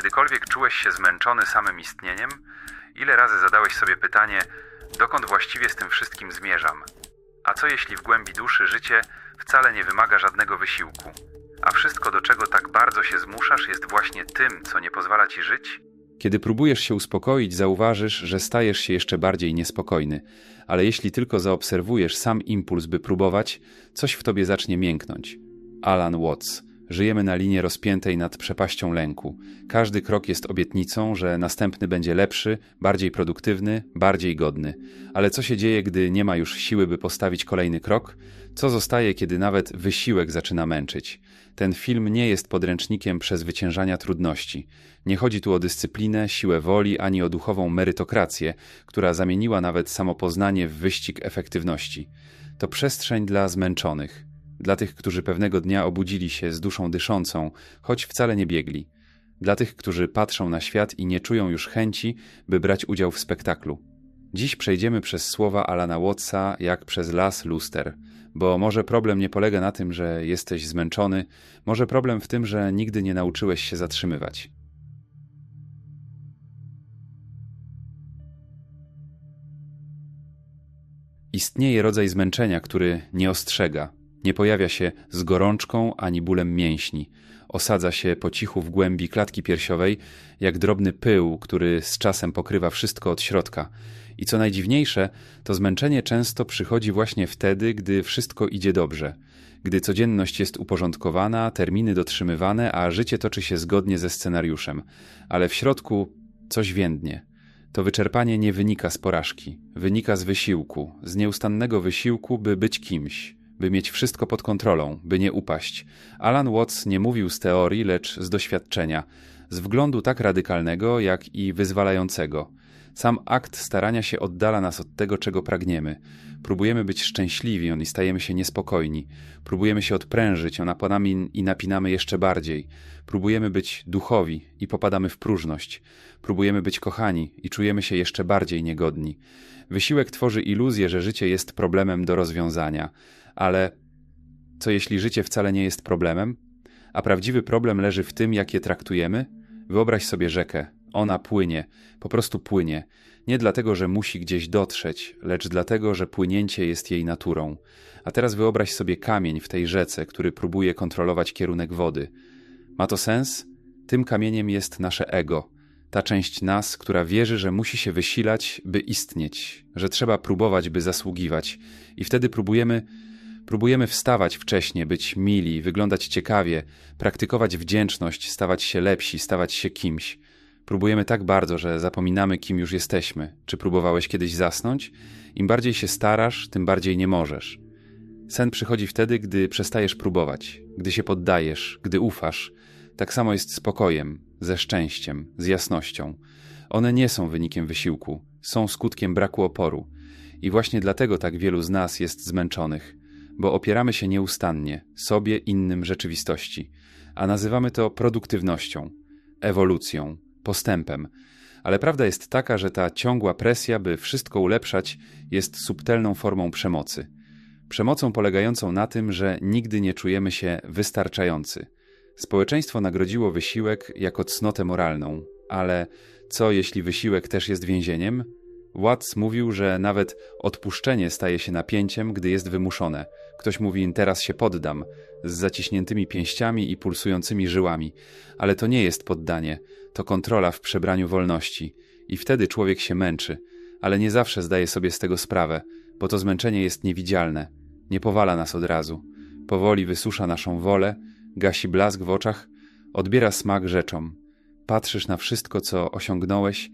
kiedykolwiek czułeś się zmęczony samym istnieniem? Ile razy zadałeś sobie pytanie, dokąd właściwie z tym wszystkim zmierzam? A co jeśli w głębi duszy życie wcale nie wymaga żadnego wysiłku? A wszystko, do czego tak bardzo się zmuszasz, jest właśnie tym, co nie pozwala ci żyć? Kiedy próbujesz się uspokoić, zauważysz, że stajesz się jeszcze bardziej niespokojny, ale jeśli tylko zaobserwujesz sam impuls, by próbować, coś w tobie zacznie mięknąć. Alan Watts. Żyjemy na linii rozpiętej nad przepaścią lęku. Każdy krok jest obietnicą, że następny będzie lepszy, bardziej produktywny, bardziej godny. Ale co się dzieje, gdy nie ma już siły, by postawić kolejny krok? Co zostaje, kiedy nawet wysiłek zaczyna męczyć? Ten film nie jest podręcznikiem przezwyciężania trudności. Nie chodzi tu o dyscyplinę, siłę woli, ani o duchową merytokrację, która zamieniła nawet samopoznanie w wyścig efektywności. To przestrzeń dla zmęczonych dla tych, którzy pewnego dnia obudzili się z duszą dyszącą, choć wcale nie biegli, dla tych, którzy patrzą na świat i nie czują już chęci, by brać udział w spektaklu. Dziś przejdziemy przez słowa Alana Wattsa jak przez las luster, bo może problem nie polega na tym, że jesteś zmęczony, może problem w tym, że nigdy nie nauczyłeś się zatrzymywać. Istnieje rodzaj zmęczenia, który nie ostrzega, nie pojawia się z gorączką ani bólem mięśni. Osadza się po cichu w głębi klatki piersiowej, jak drobny pył, który z czasem pokrywa wszystko od środka. I co najdziwniejsze, to zmęczenie często przychodzi właśnie wtedy, gdy wszystko idzie dobrze. Gdy codzienność jest uporządkowana, terminy dotrzymywane, a życie toczy się zgodnie ze scenariuszem. Ale w środku coś więdnie. To wyczerpanie nie wynika z porażki, wynika z wysiłku, z nieustannego wysiłku, by być kimś, by mieć wszystko pod kontrolą, by nie upaść. Alan Watts nie mówił z teorii, lecz z doświadczenia, z wglądu tak radykalnego, jak i wyzwalającego. Sam akt starania się oddala nas od tego, czego pragniemy. Próbujemy być szczęśliwi, on i stajemy się niespokojni. Próbujemy się odprężyć, on napadamy i napinamy jeszcze bardziej. Próbujemy być duchowi i popadamy w próżność. Próbujemy być kochani i czujemy się jeszcze bardziej niegodni. Wysiłek tworzy iluzję, że życie jest problemem do rozwiązania. Ale co jeśli życie wcale nie jest problemem? A prawdziwy problem leży w tym, jak je traktujemy? Wyobraź sobie rzekę. Ona płynie, po prostu płynie. Nie dlatego, że musi gdzieś dotrzeć, lecz dlatego, że płynięcie jest jej naturą. A teraz wyobraź sobie kamień w tej rzece, który próbuje kontrolować kierunek wody. Ma to sens? Tym kamieniem jest nasze ego, ta część nas, która wierzy, że musi się wysilać, by istnieć, że trzeba próbować, by zasługiwać. I wtedy próbujemy Próbujemy wstawać wcześnie, być mili, wyglądać ciekawie, praktykować wdzięczność, stawać się lepsi, stawać się kimś. Próbujemy tak bardzo, że zapominamy, kim już jesteśmy. Czy próbowałeś kiedyś zasnąć? Im bardziej się starasz, tym bardziej nie możesz. Sen przychodzi wtedy, gdy przestajesz próbować, gdy się poddajesz, gdy ufasz. Tak samo jest z pokojem, ze szczęściem, z jasnością. One nie są wynikiem wysiłku, są skutkiem braku oporu. I właśnie dlatego tak wielu z nas jest zmęczonych bo opieramy się nieustannie sobie, innym rzeczywistości, a nazywamy to produktywnością, ewolucją, postępem. Ale prawda jest taka, że ta ciągła presja, by wszystko ulepszać, jest subtelną formą przemocy. Przemocą polegającą na tym, że nigdy nie czujemy się wystarczający. Społeczeństwo nagrodziło wysiłek jako cnotę moralną, ale co jeśli wysiłek też jest więzieniem? Watts mówił, że nawet odpuszczenie staje się napięciem, gdy jest wymuszone. Ktoś mówi, teraz się poddam, z zaciśniętymi pięściami i pulsującymi żyłami, ale to nie jest poddanie, to kontrola w przebraniu wolności. I wtedy człowiek się męczy, ale nie zawsze zdaje sobie z tego sprawę, bo to zmęczenie jest niewidzialne, nie powala nas od razu. Powoli wysusza naszą wolę, gasi blask w oczach, odbiera smak rzeczom. Patrzysz na wszystko, co osiągnąłeś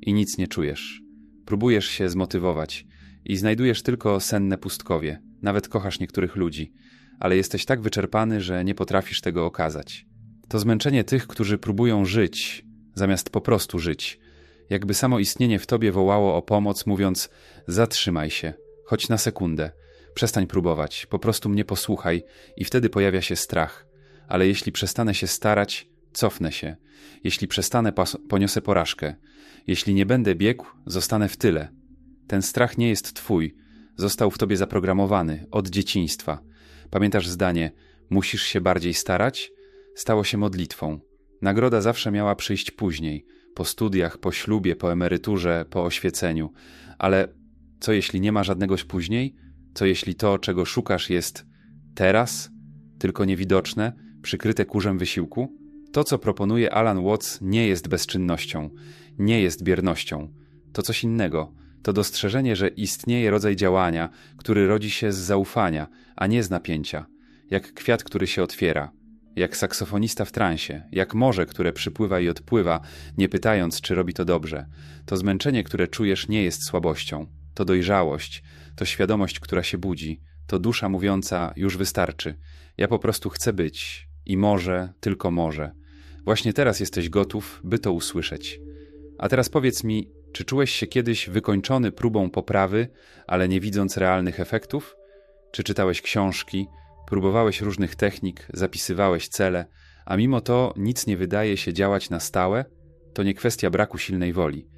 i nic nie czujesz. Próbujesz się zmotywować i znajdujesz tylko senne pustkowie. Nawet kochasz niektórych ludzi, ale jesteś tak wyczerpany, że nie potrafisz tego okazać. To zmęczenie tych, którzy próbują żyć, zamiast po prostu żyć. Jakby samo istnienie w tobie wołało o pomoc, mówiąc: Zatrzymaj się, choć na sekundę, przestań próbować, po prostu mnie posłuchaj, i wtedy pojawia się strach. Ale jeśli przestanę się starać, cofnę się. Jeśli przestanę, poniosę porażkę. Jeśli nie będę biegł, zostanę w tyle. Ten strach nie jest twój, został w tobie zaprogramowany od dzieciństwa. Pamiętasz zdanie: musisz się bardziej starać? Stało się modlitwą. Nagroda zawsze miała przyjść później, po studiach, po ślubie, po emeryturze, po oświeceniu. Ale co jeśli nie ma żadnego później? Co jeśli to, czego szukasz, jest teraz, tylko niewidoczne, przykryte kurzem wysiłku? To, co proponuje Alan Watts, nie jest bezczynnością, nie jest biernością. To coś innego. To dostrzeżenie, że istnieje rodzaj działania, który rodzi się z zaufania, a nie z napięcia. Jak kwiat, który się otwiera, jak saksofonista w transie, jak morze, które przypływa i odpływa, nie pytając, czy robi to dobrze. To zmęczenie, które czujesz, nie jest słabością. To dojrzałość, to świadomość, która się budzi, to dusza mówiąca: Już wystarczy. Ja po prostu chcę być i może, tylko może. Właśnie teraz jesteś gotów, by to usłyszeć. A teraz powiedz mi, czy czułeś się kiedyś wykończony próbą poprawy, ale nie widząc realnych efektów? Czy czytałeś książki, próbowałeś różnych technik, zapisywałeś cele, a mimo to nic nie wydaje się działać na stałe? To nie kwestia braku silnej woli.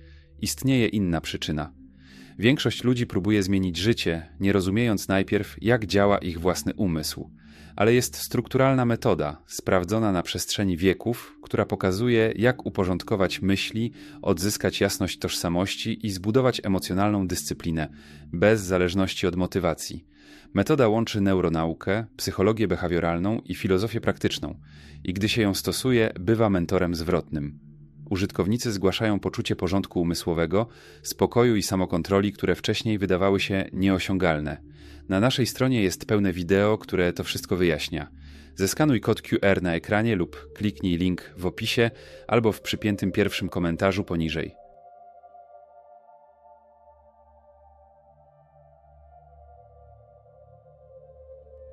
Istnieje inna przyczyna. Większość ludzi próbuje zmienić życie, nie rozumiejąc najpierw, jak działa ich własny umysł. Ale jest strukturalna metoda, sprawdzona na przestrzeni wieków, która pokazuje, jak uporządkować myśli, odzyskać jasność tożsamości i zbudować emocjonalną dyscyplinę, bez zależności od motywacji. Metoda łączy neuronaukę, psychologię behawioralną i filozofię praktyczną, i gdy się ją stosuje, bywa mentorem zwrotnym. Użytkownicy zgłaszają poczucie porządku umysłowego, spokoju i samokontroli, które wcześniej wydawały się nieosiągalne. Na naszej stronie jest pełne wideo, które to wszystko wyjaśnia. Zeskanuj kod QR na ekranie lub kliknij link w opisie albo w przypiętym pierwszym komentarzu poniżej.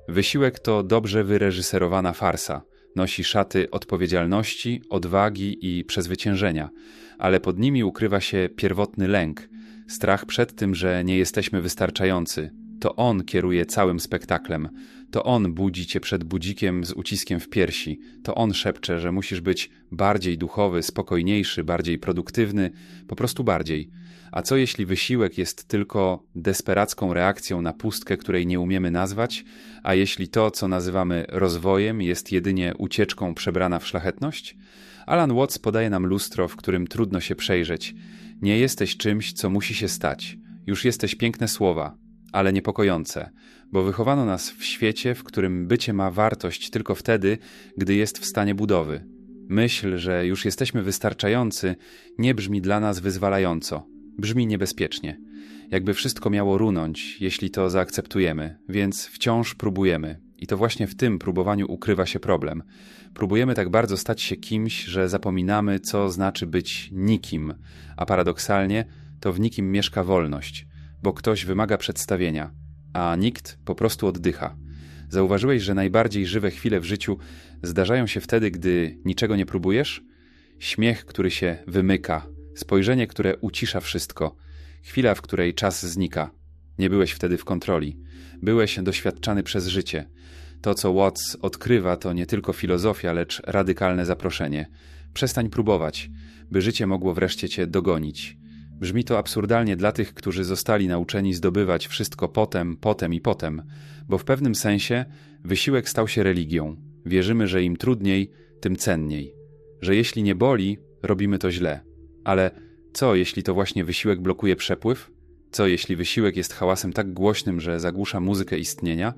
Wysiłek to dobrze wyreżyserowana farsa. Nosi szaty odpowiedzialności, odwagi i przezwyciężenia, ale pod nimi ukrywa się pierwotny lęk, strach przed tym, że nie jesteśmy wystarczający. To on kieruje całym spektaklem. To on budzi cię przed budzikiem z uciskiem w piersi. To on szepcze, że musisz być bardziej duchowy, spokojniejszy, bardziej produktywny, po prostu bardziej. A co jeśli wysiłek jest tylko desperacką reakcją na pustkę, której nie umiemy nazwać, a jeśli to, co nazywamy rozwojem, jest jedynie ucieczką przebrana w szlachetność? Alan Watts podaje nam lustro, w którym trudno się przejrzeć. Nie jesteś czymś, co musi się stać. Już jesteś piękne słowa, ale niepokojące, bo wychowano nas w świecie, w którym bycie ma wartość tylko wtedy, gdy jest w stanie budowy. Myśl, że już jesteśmy wystarczający, nie brzmi dla nas wyzwalająco. Brzmi niebezpiecznie. Jakby wszystko miało runąć, jeśli to zaakceptujemy, więc wciąż próbujemy. I to właśnie w tym próbowaniu ukrywa się problem. Próbujemy tak bardzo stać się kimś, że zapominamy, co znaczy być nikim, a paradoksalnie to w nikim mieszka wolność, bo ktoś wymaga przedstawienia, a nikt po prostu oddycha. Zauważyłeś, że najbardziej żywe chwile w życiu zdarzają się wtedy, gdy niczego nie próbujesz? Śmiech, który się wymyka, spojrzenie, które ucisza wszystko, chwila, w której czas znika. Nie byłeś wtedy w kontroli. Byłeś doświadczany przez życie. To, co Watts odkrywa, to nie tylko filozofia, lecz radykalne zaproszenie. Przestań próbować, by życie mogło wreszcie cię dogonić. Brzmi to absurdalnie dla tych, którzy zostali nauczeni zdobywać wszystko potem, potem i potem, bo w pewnym sensie wysiłek stał się religią. Wierzymy, że im trudniej, tym cenniej. Że jeśli nie boli, robimy to źle. Ale co, jeśli to właśnie wysiłek blokuje przepływ? Co, jeśli wysiłek jest hałasem tak głośnym, że zagłusza muzykę istnienia?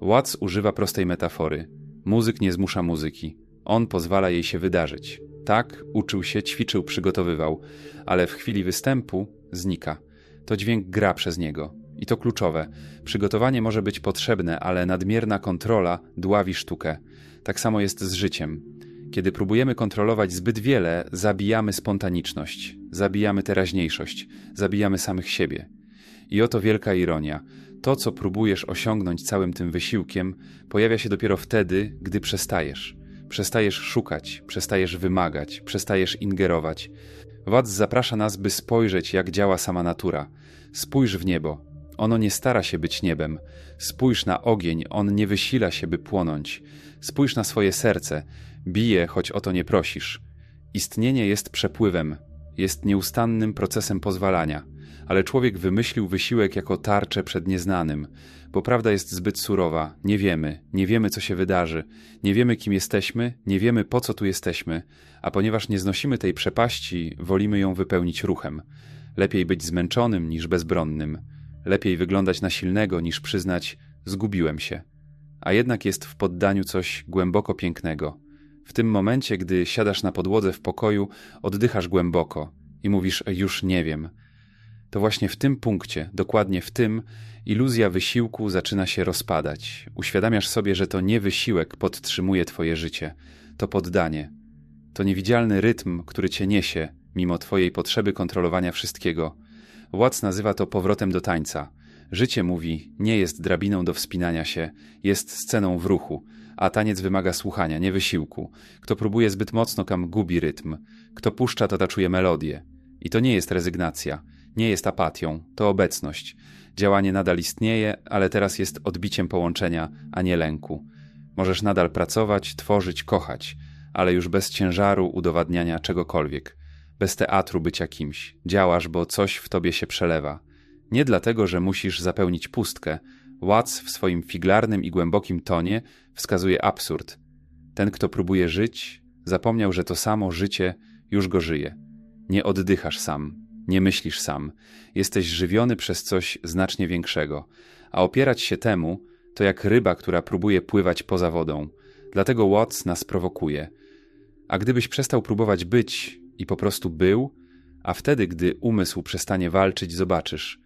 Watts używa prostej metafory. Muzyk nie zmusza muzyki. On pozwala jej się wydarzyć. Tak, uczył się, ćwiczył, przygotowywał, ale w chwili występu znika. To dźwięk gra przez niego. I to kluczowe. Przygotowanie może być potrzebne, ale nadmierna kontrola dławi sztukę. Tak samo jest z życiem. Kiedy próbujemy kontrolować zbyt wiele, zabijamy spontaniczność, zabijamy teraźniejszość, zabijamy samych siebie. I oto wielka ironia. To, co próbujesz osiągnąć całym tym wysiłkiem, pojawia się dopiero wtedy, gdy przestajesz. Przestajesz szukać, przestajesz wymagać, przestajesz ingerować. Władz zaprasza nas, by spojrzeć, jak działa sama natura. Spójrz w niebo. Ono nie stara się być niebem. Spójrz na ogień, on nie wysila się, by płonąć. Spójrz na swoje serce. Bije, choć o to nie prosisz. Istnienie jest przepływem, jest nieustannym procesem pozwalania. ale człowiek wymyślił wysiłek jako tarczę przed nieznanym, bo prawda jest zbyt surowa. Nie wiemy, nie wiemy, co się wydarzy, nie wiemy, kim jesteśmy, nie wiemy, po co tu jesteśmy, a ponieważ nie znosimy tej przepaści, wolimy ją wypełnić ruchem. Lepiej być zmęczonym niż bezbronnym. Lepiej wyglądać na silnego niż przyznać: Zgubiłem się. A jednak jest w poddaniu coś głęboko pięknego. W tym momencie, gdy siadasz na podłodze w pokoju, oddychasz głęboko i mówisz: Już nie wiem. To właśnie w tym punkcie, dokładnie w tym, iluzja wysiłku zaczyna się rozpadać. Uświadamiasz sobie, że to nie wysiłek podtrzymuje Twoje życie, to poddanie. To niewidzialny rytm, który Cię niesie, mimo Twojej potrzeby kontrolowania wszystkiego. Watts nazywa to powrotem do tańca. Życie mówi, nie jest drabiną do wspinania się, jest sceną w ruchu, a taniec wymaga słuchania, nie wysiłku. Kto próbuje zbyt mocno, kam gubi rytm. Kto puszcza, to taczuje melodię. I to nie jest rezygnacja, nie jest apatią, to obecność. Działanie nadal istnieje, ale teraz jest odbiciem połączenia, a nie lęku. Możesz nadal pracować, tworzyć, kochać, ale już bez ciężaru udowadniania czegokolwiek, bez teatru bycia kimś. Działasz, bo coś w tobie się przelewa. Nie dlatego, że musisz zapełnić pustkę. Watts w swoim figlarnym i głębokim tonie wskazuje absurd. Ten, kto próbuje żyć, zapomniał, że to samo życie już go żyje. Nie oddychasz sam, nie myślisz sam, jesteś żywiony przez coś znacznie większego, a opierać się temu to jak ryba, która próbuje pływać poza wodą. Dlatego Watts nas prowokuje. A gdybyś przestał próbować być i po prostu był, a wtedy, gdy umysł przestanie walczyć, zobaczysz.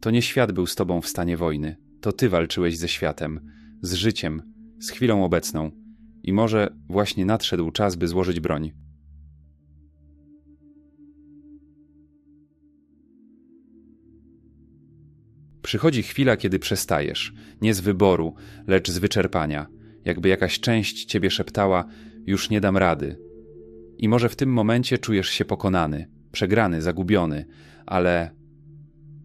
To nie świat był z tobą w stanie wojny, to ty walczyłeś ze światem, z życiem, z chwilą obecną. I może właśnie nadszedł czas, by złożyć broń. Przychodzi chwila, kiedy przestajesz, nie z wyboru, lecz z wyczerpania, jakby jakaś część ciebie szeptała: Już nie dam rady. I może w tym momencie czujesz się pokonany, przegrany, zagubiony, ale.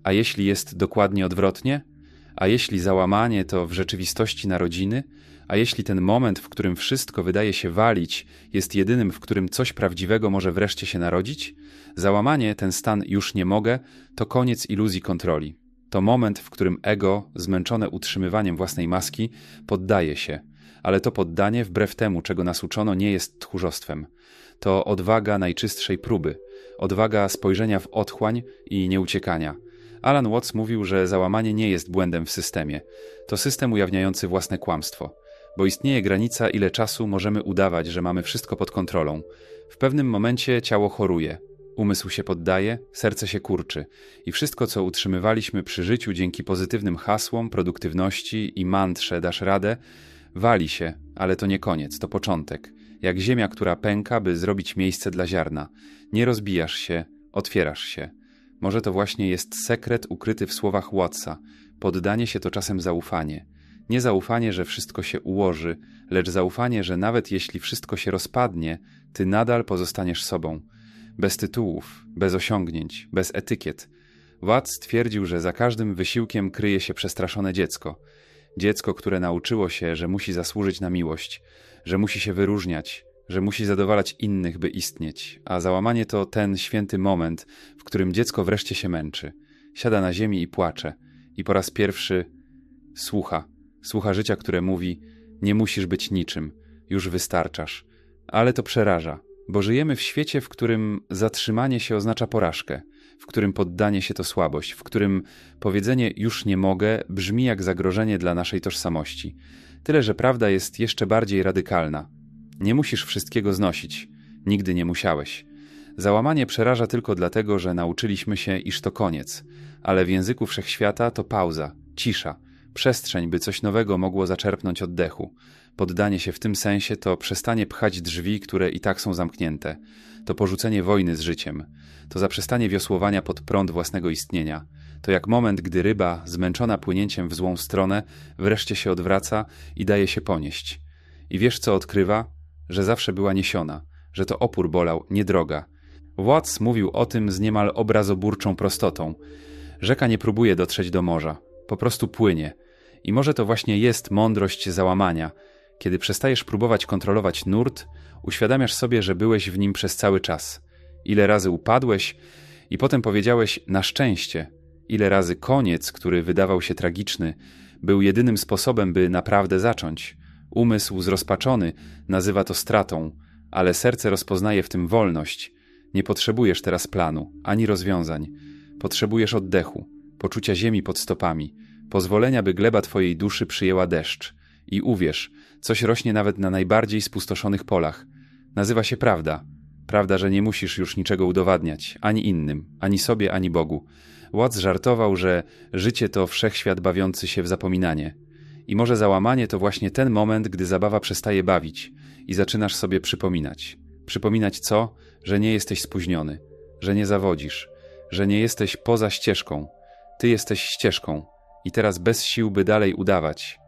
A jeśli jest dokładnie odwrotnie? A jeśli załamanie to w rzeczywistości narodziny? A jeśli ten moment, w którym wszystko wydaje się walić, jest jedynym, w którym coś prawdziwego może wreszcie się narodzić? Załamanie, ten stan już nie mogę, to koniec iluzji kontroli. To moment, w którym ego, zmęczone utrzymywaniem własnej maski, poddaje się, ale to poddanie, wbrew temu, czego nas uczono, nie jest tchórzostwem. To odwaga najczystszej próby, odwaga spojrzenia w otchłań i nieuciekania. Alan Watts mówił, że załamanie nie jest błędem w systemie. To system ujawniający własne kłamstwo, bo istnieje granica, ile czasu możemy udawać, że mamy wszystko pod kontrolą. W pewnym momencie ciało choruje, Umysł się poddaje, serce się kurczy i wszystko, co utrzymywaliśmy przy życiu dzięki pozytywnym hasłom, produktywności i mantrze dasz radę, wali się, ale to nie koniec, to początek. Jak ziemia, która pęka, by zrobić miejsce dla ziarna. Nie rozbijasz się, otwierasz się. Może to właśnie jest sekret ukryty w słowach Wattsa. Poddanie się to czasem zaufanie. Nie zaufanie, że wszystko się ułoży, lecz zaufanie, że nawet jeśli wszystko się rozpadnie, ty nadal pozostaniesz sobą bez tytułów, bez osiągnięć, bez etykiet. Watts twierdził, że za każdym wysiłkiem kryje się przestraszone dziecko. Dziecko, które nauczyło się, że musi zasłużyć na miłość, że musi się wyróżniać, że musi zadowalać innych, by istnieć, a załamanie to ten święty moment, w którym dziecko wreszcie się męczy. Siada na ziemi i płacze, i po raz pierwszy słucha. Słucha życia, które mówi: Nie musisz być niczym, już wystarczasz. Ale to przeraża, bo żyjemy w świecie, w którym zatrzymanie się oznacza porażkę, w którym poddanie się to słabość, w którym powiedzenie już nie mogę brzmi jak zagrożenie dla naszej tożsamości. Tyle, że prawda jest jeszcze bardziej radykalna. Nie musisz wszystkiego znosić, nigdy nie musiałeś. Załamanie przeraża tylko dlatego, że nauczyliśmy się, iż to koniec, ale w języku wszechświata to pauza, cisza, przestrzeń, by coś nowego mogło zaczerpnąć oddechu. Poddanie się w tym sensie to przestanie pchać drzwi, które i tak są zamknięte. To porzucenie wojny z życiem. To zaprzestanie wiosłowania pod prąd własnego istnienia. To jak moment, gdy ryba, zmęczona płynięciem w złą stronę, wreszcie się odwraca i daje się ponieść. I wiesz, co odkrywa? Że zawsze była niesiona, że to opór bolał, nie droga. Watts mówił o tym z niemal obrazoburczą prostotą. Rzeka nie próbuje dotrzeć do morza, po prostu płynie. I może to właśnie jest mądrość załamania, kiedy przestajesz próbować kontrolować nurt, uświadamiasz sobie, że byłeś w nim przez cały czas. Ile razy upadłeś, I potem powiedziałeś na szczęście. Ile razy koniec, który wydawał się tragiczny, był jedynym sposobem, by naprawdę zacząć. Umysł zrozpaczony nazywa to stratą, ale serce rozpoznaje w tym wolność. Nie potrzebujesz teraz planu, ani rozwiązań. Potrzebujesz oddechu, poczucia ziemi pod stopami, pozwolenia, by gleba twojej duszy przyjęła deszcz. I uwierz, coś rośnie nawet na najbardziej spustoszonych polach. Nazywa się prawda. Prawda, że nie musisz już niczego udowadniać, ani innym, ani sobie, ani Bogu. Watts żartował, że życie to wszechświat bawiący się w zapominanie. I może załamanie to właśnie ten moment, gdy zabawa przestaje bawić i zaczynasz sobie przypominać. Przypominać co? Że nie jesteś spóźniony, że nie zawodzisz, że nie jesteś poza ścieżką. Ty jesteś ścieżką i teraz bez sił, by dalej udawać.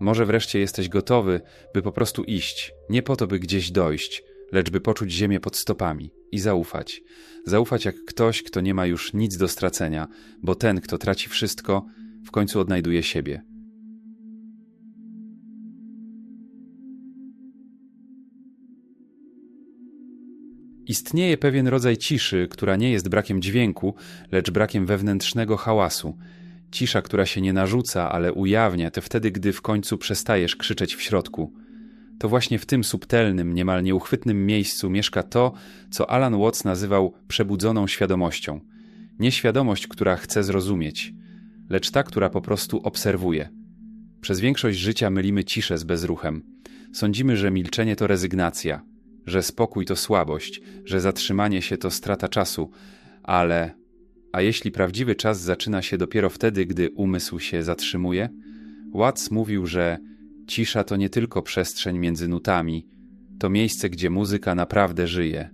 Może wreszcie jesteś gotowy, by po prostu iść, nie po to, by gdzieś dojść, lecz by poczuć ziemię pod stopami i zaufać. Zaufać jak ktoś, kto nie ma już nic do stracenia, bo ten, kto traci wszystko, w końcu odnajduje siebie. Istnieje pewien rodzaj ciszy, która nie jest brakiem dźwięku, lecz brakiem wewnętrznego hałasu. Cisza, która się nie narzuca, ale ujawnia, to wtedy, gdy w końcu przestajesz krzyczeć w środku. To właśnie w tym subtelnym, niemal nieuchwytnym miejscu mieszka to, co Alan Watts nazywał przebudzoną świadomością. Nie świadomość, która chce zrozumieć, lecz ta, która po prostu obserwuje. Przez większość życia mylimy ciszę z bezruchem. Sądzimy, że milczenie to rezygnacja, że spokój to słabość, że zatrzymanie się to strata czasu, ale a jeśli prawdziwy czas zaczyna się dopiero wtedy, gdy umysł się zatrzymuje? Watts mówił, że cisza to nie tylko przestrzeń między nutami, to miejsce, gdzie muzyka naprawdę żyje.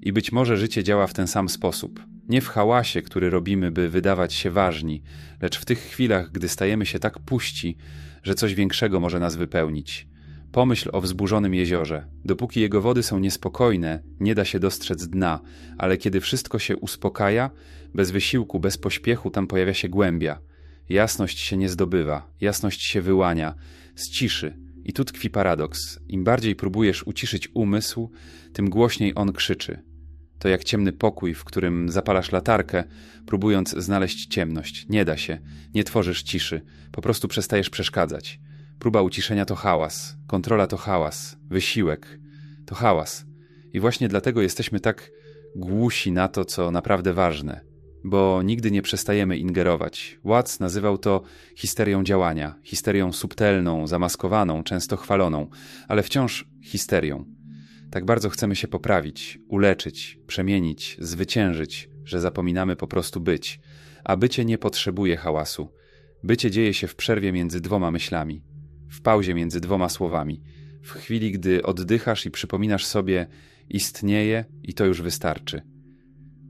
I być może życie działa w ten sam sposób. Nie w hałasie, który robimy, by wydawać się ważni, lecz w tych chwilach, gdy stajemy się tak puści, że coś większego może nas wypełnić. Pomyśl o wzburzonym jeziorze. Dopóki jego wody są niespokojne, nie da się dostrzec dna, ale kiedy wszystko się uspokaja, bez wysiłku, bez pośpiechu, tam pojawia się głębia. Jasność się nie zdobywa, jasność się wyłania, z ciszy. I tu tkwi paradoks. Im bardziej próbujesz uciszyć umysł, tym głośniej on krzyczy. To jak ciemny pokój, w którym zapalasz latarkę, próbując znaleźć ciemność. Nie da się, nie tworzysz ciszy, po prostu przestajesz przeszkadzać. Próba uciszenia to hałas, kontrola to hałas, wysiłek to hałas. I właśnie dlatego jesteśmy tak głusi na to, co naprawdę ważne, bo nigdy nie przestajemy ingerować. Watts nazywał to histerią działania, histerią subtelną, zamaskowaną, często chwaloną, ale wciąż histerią. Tak bardzo chcemy się poprawić, uleczyć, przemienić, zwyciężyć, że zapominamy po prostu być. A bycie nie potrzebuje hałasu. Bycie dzieje się w przerwie między dwoma myślami w pauzie między dwoma słowami, w chwili, gdy oddychasz i przypominasz sobie, istnieje i to już wystarczy.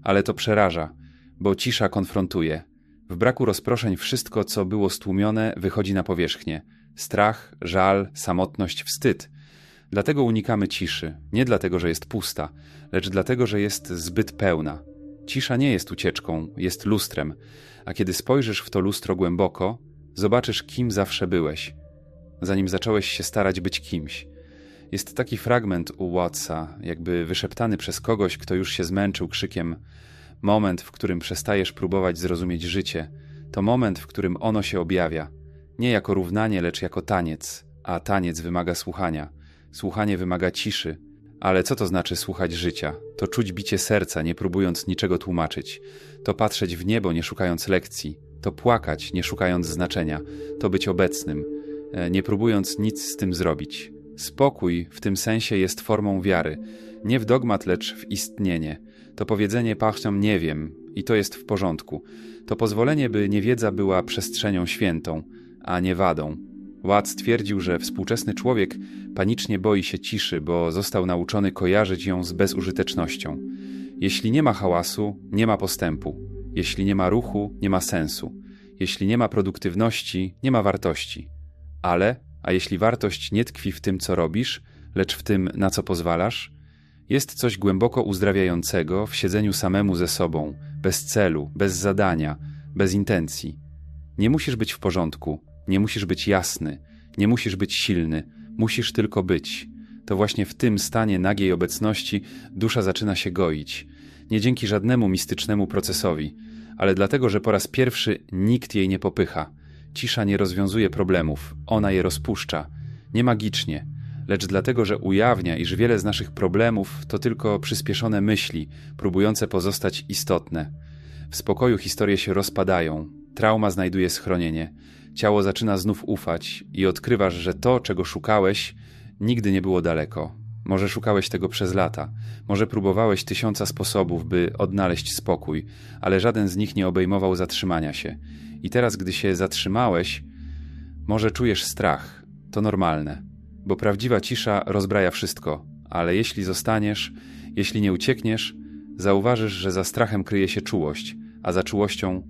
Ale to przeraża, bo cisza konfrontuje. W braku rozproszeń wszystko, co było stłumione, wychodzi na powierzchnię. Strach, żal, samotność, wstyd. Dlatego unikamy ciszy, nie dlatego, że jest pusta, lecz dlatego, że jest zbyt pełna. Cisza nie jest ucieczką, jest lustrem, a kiedy spojrzysz w to lustro głęboko, zobaczysz, kim zawsze byłeś – zanim zacząłeś się starać być kimś. Jest taki fragment u Wattsa, jakby wyszeptany przez kogoś, kto już się zmęczył krzykiem moment, w którym przestajesz próbować zrozumieć życie, to moment, w którym ono się objawia. Nie jako równanie, lecz jako taniec, a taniec wymaga słuchania. Słuchanie wymaga ciszy. Ale co to znaczy słuchać życia? To czuć bicie serca, nie próbując niczego tłumaczyć. To patrzeć w niebo, nie szukając lekcji. To płakać, nie szukając znaczenia. To być obecnym nie próbując nic z tym zrobić. Spokój w tym sensie jest formą wiary, nie w dogmat, lecz w istnienie. To powiedzenie pachnią nie wiem i to jest w porządku. To pozwolenie, by niewiedza była przestrzenią świętą, a nie wadą. Ład stwierdził, że współczesny człowiek panicznie boi się ciszy, bo został nauczony kojarzyć ją z bezużytecznością. Jeśli nie ma hałasu, nie ma postępu. Jeśli nie ma ruchu, nie ma sensu. Jeśli nie ma produktywności, nie ma wartości. Ale, a jeśli wartość nie tkwi w tym, co robisz, lecz w tym, na co pozwalasz, jest coś głęboko uzdrawiającego w siedzeniu samemu ze sobą, bez celu, bez zadania, bez intencji. Nie musisz być w porządku, nie musisz być jasny, nie musisz być silny, musisz tylko być. To właśnie w tym stanie nagiej obecności dusza zaczyna się goić. Nie dzięki żadnemu mistycznemu procesowi, ale dlatego, że po raz pierwszy nikt jej nie popycha. Cisza nie rozwiązuje problemów, ona je rozpuszcza. Nie magicznie, lecz dlatego, że ujawnia, iż wiele z naszych problemów to tylko przyspieszone myśli, próbujące pozostać istotne. W spokoju historie się rozpadają, trauma znajduje schronienie, ciało zaczyna znów ufać i odkrywasz, że to, czego szukałeś, nigdy nie było daleko. Może szukałeś tego przez lata, może próbowałeś tysiąca sposobów, by odnaleźć spokój, ale żaden z nich nie obejmował zatrzymania się. I teraz, gdy się zatrzymałeś, może czujesz strach. To normalne, bo prawdziwa cisza rozbraja wszystko, ale jeśli zostaniesz, jeśli nie uciekniesz, zauważysz, że za strachem kryje się czułość, a za czułością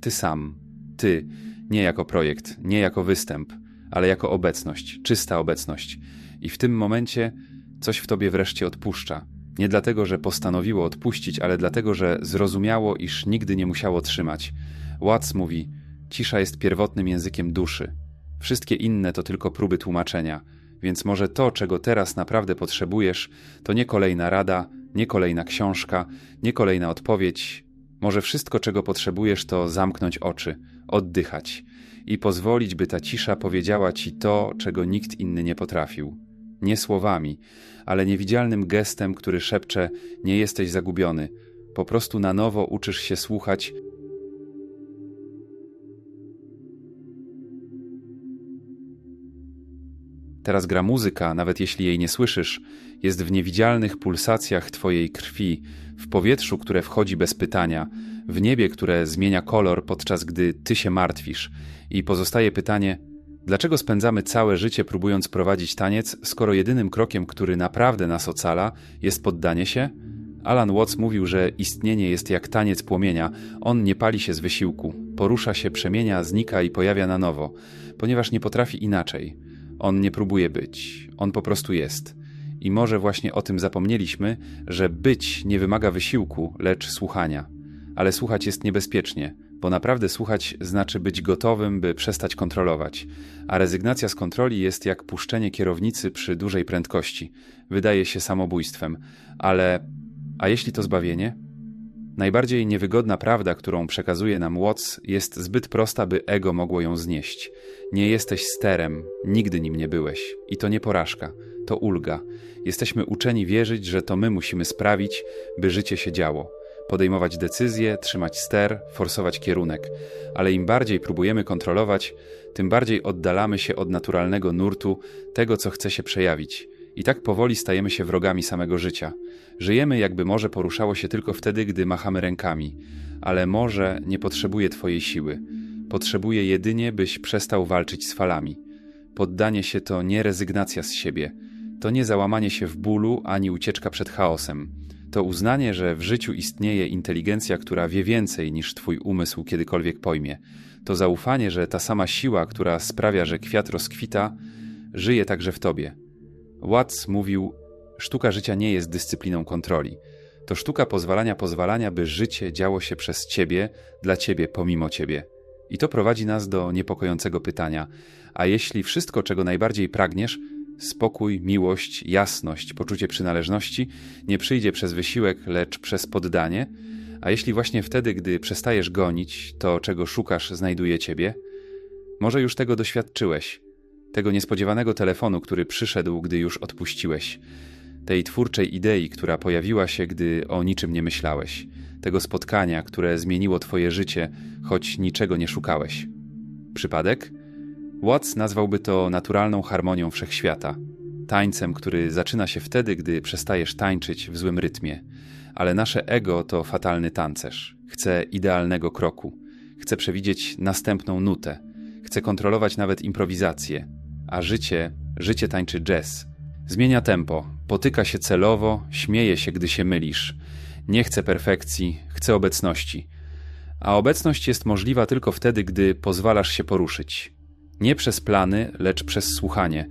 ty sam, ty, nie jako projekt, nie jako występ, ale jako obecność, czysta obecność. I w tym momencie coś w tobie wreszcie odpuszcza. Nie dlatego, że postanowiło odpuścić, ale dlatego, że zrozumiało, iż nigdy nie musiało trzymać. Watts mówi: Cisza jest pierwotnym językiem duszy. Wszystkie inne to tylko próby tłumaczenia, więc może to, czego teraz naprawdę potrzebujesz, to nie kolejna rada, nie kolejna książka, nie kolejna odpowiedź. Może wszystko, czego potrzebujesz, to zamknąć oczy, oddychać i pozwolić, by ta cisza powiedziała ci to, czego nikt inny nie potrafił. Nie słowami, ale niewidzialnym gestem, który szepcze: Nie jesteś zagubiony. Po prostu na nowo uczysz się słuchać Teraz gra muzyka, nawet jeśli jej nie słyszysz, jest w niewidzialnych pulsacjach Twojej krwi, w powietrzu, które wchodzi bez pytania, w niebie, które zmienia kolor, podczas gdy Ty się martwisz. I pozostaje pytanie, dlaczego spędzamy całe życie próbując prowadzić taniec, skoro jedynym krokiem, który naprawdę nas ocala, jest poddanie się? Alan Watts mówił, że istnienie jest jak taniec płomienia, on nie pali się z wysiłku, porusza się, przemienia, znika i pojawia na nowo, ponieważ nie potrafi inaczej. On nie próbuje być, on po prostu jest. I może właśnie o tym zapomnieliśmy, że być nie wymaga wysiłku, lecz słuchania. Ale słuchać jest niebezpiecznie, bo naprawdę słuchać znaczy być gotowym, by przestać kontrolować. A rezygnacja z kontroli jest jak puszczenie kierownicy przy dużej prędkości. Wydaje się samobójstwem, ale a jeśli to zbawienie? Najbardziej niewygodna prawda, którą przekazuje nam Watts, jest zbyt prosta, by ego mogło ją znieść. Nie jesteś sterem, nigdy nim nie byłeś. I to nie porażka, to ulga. Jesteśmy uczeni wierzyć, że to my musimy sprawić, by życie się działo. Podejmować decyzje, trzymać ster, forsować kierunek. Ale im bardziej próbujemy kontrolować, tym bardziej oddalamy się od naturalnego nurtu tego, co chce się przejawić. I tak powoli stajemy się wrogami samego życia. Żyjemy, jakby morze poruszało się tylko wtedy, gdy machamy rękami, ale morze nie potrzebuje Twojej siły. Potrzebuje jedynie, byś przestał walczyć z falami. Poddanie się to nie rezygnacja z siebie, to nie załamanie się w bólu ani ucieczka przed chaosem. To uznanie, że w życiu istnieje inteligencja, która wie więcej niż Twój umysł kiedykolwiek pojmie. To zaufanie, że ta sama siła, która sprawia, że kwiat rozkwita, żyje także w Tobie. Watts mówił: Sztuka życia nie jest dyscypliną kontroli. To sztuka pozwalania pozwalania, by życie działo się przez ciebie, dla ciebie, pomimo ciebie. I to prowadzi nas do niepokojącego pytania: a jeśli wszystko, czego najbardziej pragniesz, spokój, miłość, jasność, poczucie przynależności, nie przyjdzie przez wysiłek, lecz przez poddanie? A jeśli właśnie wtedy, gdy przestajesz gonić, to czego szukasz, znajduje ciebie? Może już tego doświadczyłeś tego niespodziewanego telefonu, który przyszedł, gdy już odpuściłeś, tej twórczej idei, która pojawiła się, gdy o niczym nie myślałeś, tego spotkania, które zmieniło Twoje życie, choć niczego nie szukałeś. Przypadek? Watts nazwałby to naturalną harmonią wszechświata, tańcem, który zaczyna się wtedy, gdy przestajesz tańczyć w złym rytmie. Ale nasze ego to fatalny tancerz. Chce idealnego kroku, chce przewidzieć następną nutę, chce kontrolować nawet improwizację, a życie, życie tańczy jazz. Zmienia tempo, potyka się celowo, śmieje się, gdy się mylisz. Nie chce perfekcji, chce obecności. A obecność jest możliwa tylko wtedy, gdy pozwalasz się poruszyć. Nie przez plany, lecz przez słuchanie.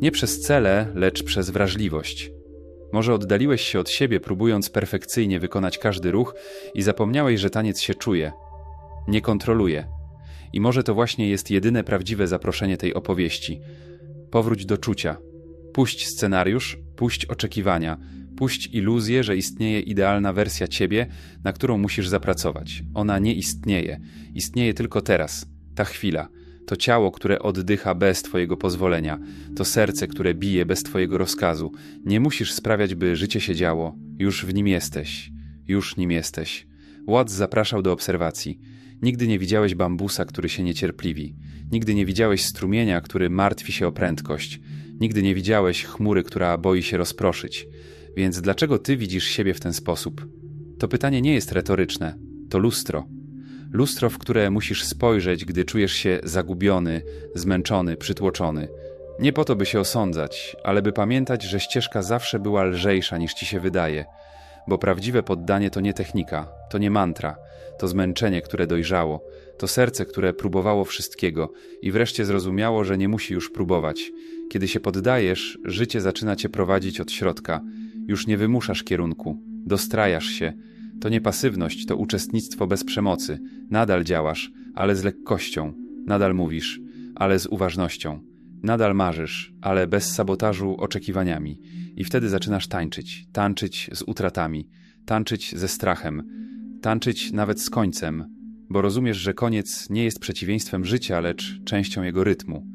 Nie przez cele, lecz przez wrażliwość. Może oddaliłeś się od siebie, próbując perfekcyjnie wykonać każdy ruch i zapomniałeś, że taniec się czuje. Nie kontroluje. I może to właśnie jest jedyne prawdziwe zaproszenie tej opowieści. Powróć do czucia. Puść scenariusz, puść oczekiwania, Puść iluzję, że istnieje idealna wersja ciebie, na którą musisz zapracować. Ona nie istnieje. Istnieje tylko teraz, ta chwila. To ciało, które oddycha bez Twojego pozwolenia, to serce, które bije bez Twojego rozkazu. Nie musisz sprawiać, by życie się działo. Już w nim jesteś. Już nim jesteś. Watts zapraszał do obserwacji. Nigdy nie widziałeś bambusa, który się niecierpliwi. Nigdy nie widziałeś strumienia, który martwi się o prędkość. Nigdy nie widziałeś chmury, która boi się rozproszyć. Więc dlaczego ty widzisz siebie w ten sposób? To pytanie nie jest retoryczne. To lustro. Lustro, w które musisz spojrzeć, gdy czujesz się zagubiony, zmęczony, przytłoczony. Nie po to, by się osądzać, ale by pamiętać, że ścieżka zawsze była lżejsza niż ci się wydaje. Bo prawdziwe poddanie to nie technika, to nie mantra, to zmęczenie, które dojrzało, to serce, które próbowało wszystkiego i wreszcie zrozumiało, że nie musi już próbować. Kiedy się poddajesz, życie zaczyna cię prowadzić od środka. Już nie wymuszasz kierunku, dostrajasz się. To nie pasywność, to uczestnictwo bez przemocy. Nadal działasz, ale z lekkością. Nadal mówisz, ale z uważnością. Nadal marzysz, ale bez sabotażu oczekiwaniami. I wtedy zaczynasz tańczyć, tańczyć z utratami, tańczyć ze strachem, tańczyć nawet z końcem, bo rozumiesz, że koniec nie jest przeciwieństwem życia, lecz częścią jego rytmu.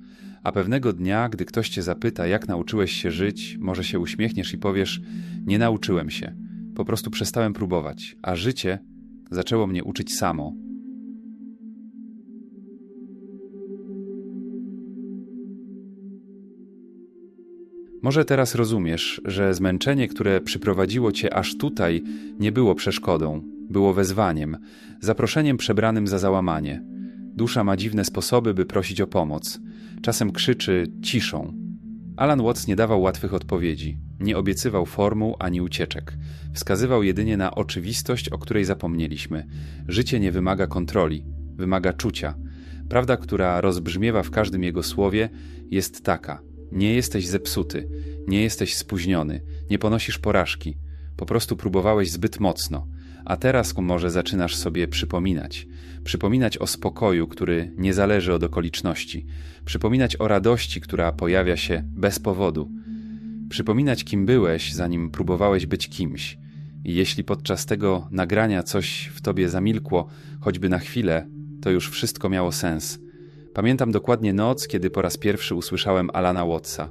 A pewnego dnia, gdy ktoś cię zapyta, jak nauczyłeś się żyć, może się uśmiechniesz i powiesz: Nie nauczyłem się, po prostu przestałem próbować, a życie zaczęło mnie uczyć samo. Może teraz rozumiesz, że zmęczenie, które przyprowadziło cię aż tutaj, nie było przeszkodą, było wezwaniem, zaproszeniem przebranym za załamanie. Dusza ma dziwne sposoby, by prosić o pomoc. Czasem krzyczy ciszą. Alan Watts nie dawał łatwych odpowiedzi, nie obiecywał formuł ani ucieczek. Wskazywał jedynie na oczywistość, o której zapomnieliśmy. Życie nie wymaga kontroli, wymaga czucia. Prawda, która rozbrzmiewa w każdym jego słowie, jest taka: nie jesteś zepsuty, nie jesteś spóźniony, nie ponosisz porażki. Po prostu próbowałeś zbyt mocno, a teraz może zaczynasz sobie przypominać. Przypominać o spokoju, który nie zależy od okoliczności. Przypominać o radości, która pojawia się bez powodu. Przypominać, kim byłeś, zanim próbowałeś być kimś. I jeśli podczas tego nagrania coś w tobie zamilkło, choćby na chwilę, to już wszystko miało sens. Pamiętam dokładnie noc, kiedy po raz pierwszy usłyszałem Alana Wattsa.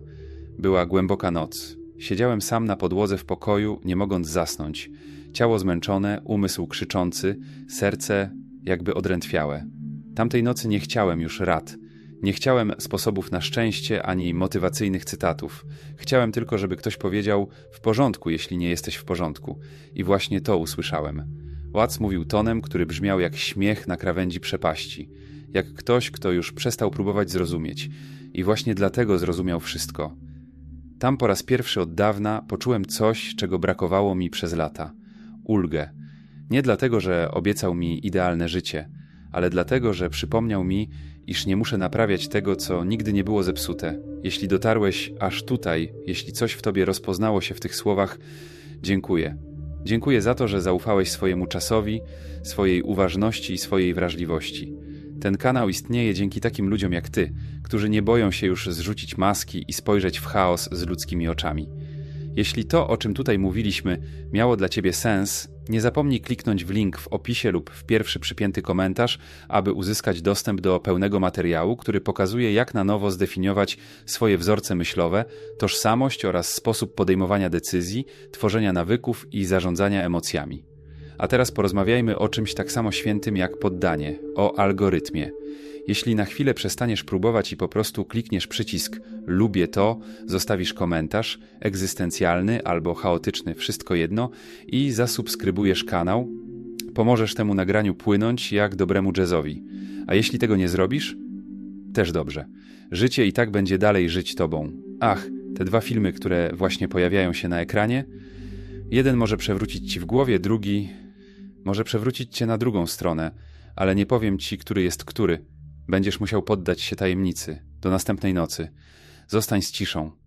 Była głęboka noc. Siedziałem sam na podłodze w pokoju, nie mogąc zasnąć. Ciało zmęczone, umysł krzyczący, serce jakby odrętwiałe. Tamtej nocy nie chciałem już rad. Nie chciałem sposobów na szczęście ani motywacyjnych cytatów. Chciałem tylko, żeby ktoś powiedział: W porządku, jeśli nie jesteś w porządku. I właśnie to usłyszałem. Watts mówił tonem, który brzmiał jak śmiech na krawędzi przepaści jak ktoś, kto już przestał próbować zrozumieć i właśnie dlatego zrozumiał wszystko. Tam po raz pierwszy od dawna poczułem coś, czego brakowało mi przez lata ulgę. Nie dlatego, że obiecał mi idealne życie, ale dlatego, że przypomniał mi, iż nie muszę naprawiać tego, co nigdy nie było zepsute. Jeśli dotarłeś aż tutaj, jeśli coś w tobie rozpoznało się w tych słowach, dziękuję. Dziękuję za to, że zaufałeś swojemu czasowi, swojej uważności i swojej wrażliwości. Ten kanał istnieje dzięki takim ludziom jak ty, którzy nie boją się już zrzucić maski i spojrzeć w chaos z ludzkimi oczami. Jeśli to, o czym tutaj mówiliśmy, miało dla ciebie sens, nie zapomnij kliknąć w link w opisie lub w pierwszy przypięty komentarz, aby uzyskać dostęp do pełnego materiału, który pokazuje, jak na nowo zdefiniować swoje wzorce myślowe, tożsamość oraz sposób podejmowania decyzji, tworzenia nawyków i zarządzania emocjami. A teraz porozmawiajmy o czymś tak samo świętym jak poddanie, o algorytmie. Jeśli na chwilę przestaniesz próbować i po prostu klikniesz przycisk lubię to, zostawisz komentarz egzystencjalny albo chaotyczny, wszystko jedno i zasubskrybujesz kanał, pomożesz temu nagraniu płynąć jak dobremu jazzowi. A jeśli tego nie zrobisz, też dobrze. Życie i tak będzie dalej żyć tobą. Ach, te dwa filmy, które właśnie pojawiają się na ekranie, jeden może przewrócić ci w głowie, drugi może przewrócić cię na drugą stronę, ale nie powiem ci, który jest który. Będziesz musiał poddać się tajemnicy. Do następnej nocy. Zostań z ciszą.